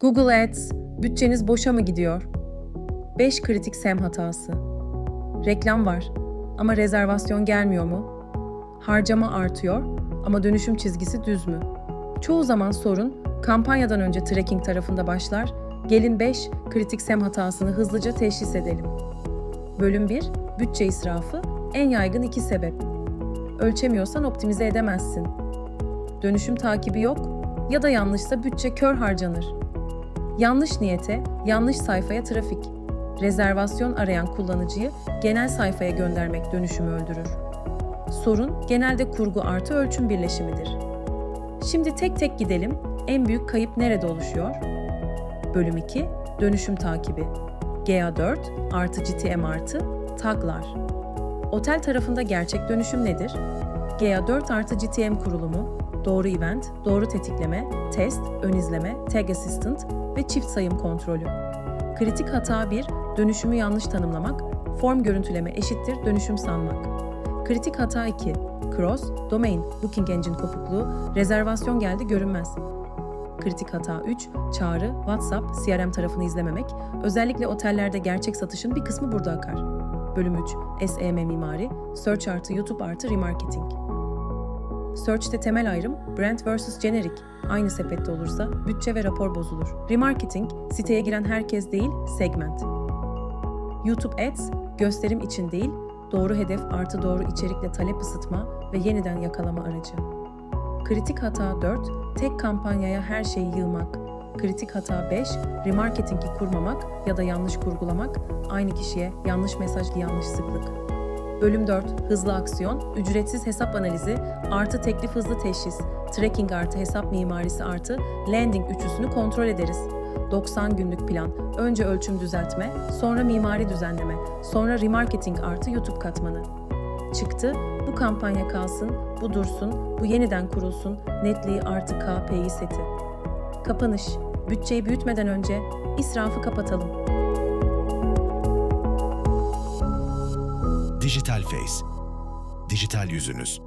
Google Ads, bütçeniz boşa mı gidiyor? 5 kritik SEM hatası. Reklam var ama rezervasyon gelmiyor mu? Harcama artıyor ama dönüşüm çizgisi düz mü? Çoğu zaman sorun kampanyadan önce tracking tarafında başlar. Gelin 5 kritik SEM hatasını hızlıca teşhis edelim. Bölüm 1 Bütçe israfı en yaygın iki sebep. Ölçemiyorsan optimize edemezsin. Dönüşüm takibi yok ya da yanlışsa bütçe kör harcanır. Yanlış niyete, yanlış sayfaya trafik. Rezervasyon arayan kullanıcıyı genel sayfaya göndermek dönüşümü öldürür. Sorun genelde kurgu artı ölçüm birleşimidir. Şimdi tek tek gidelim. En büyük kayıp nerede oluşuyor? Bölüm 2 Dönüşüm takibi. GA4 artı GTM artı taglar. Otel tarafında gerçek dönüşüm nedir? GA4 artı GTM kurulumu, doğru event, doğru tetikleme, test, ön izleme, tag assistant ve çift sayım kontrolü. Kritik hata 1, dönüşümü yanlış tanımlamak, form görüntüleme eşittir dönüşüm sanmak. Kritik hata 2, cross, domain, booking engine kopukluğu, rezervasyon geldi görünmez. Kritik hata 3, çağrı, WhatsApp, CRM tarafını izlememek, özellikle otellerde gerçek satışın bir kısmı burada akar. Bölüm 3, SEM mimari, Search artı YouTube artı remarketing. Search'te temel ayrım brand vs generic. Aynı sepette olursa bütçe ve rapor bozulur. Remarketing, siteye giren herkes değil, segment. YouTube Ads, gösterim için değil, doğru hedef artı doğru içerikle talep ısıtma ve yeniden yakalama aracı. Kritik hata 4, tek kampanyaya her şeyi yığmak. Kritik hata 5, remarketingi kurmamak ya da yanlış kurgulamak, aynı kişiye yanlış mesaj yanlış sıklık. Bölüm 4, hızlı aksiyon, ücretsiz hesap analizi, artı teklif hızlı teşhis, tracking artı hesap mimarisi artı landing üçlüsünü kontrol ederiz. 90 günlük plan, önce ölçüm düzeltme, sonra mimari düzenleme, sonra remarketing artı YouTube katmanı. Çıktı, bu kampanya kalsın, bu dursun, bu yeniden kurulsun, netliği artı KPI seti. Kapanış, bütçeyi büyütmeden önce israfı kapatalım. Dijital Face. Dijital yüzünüz.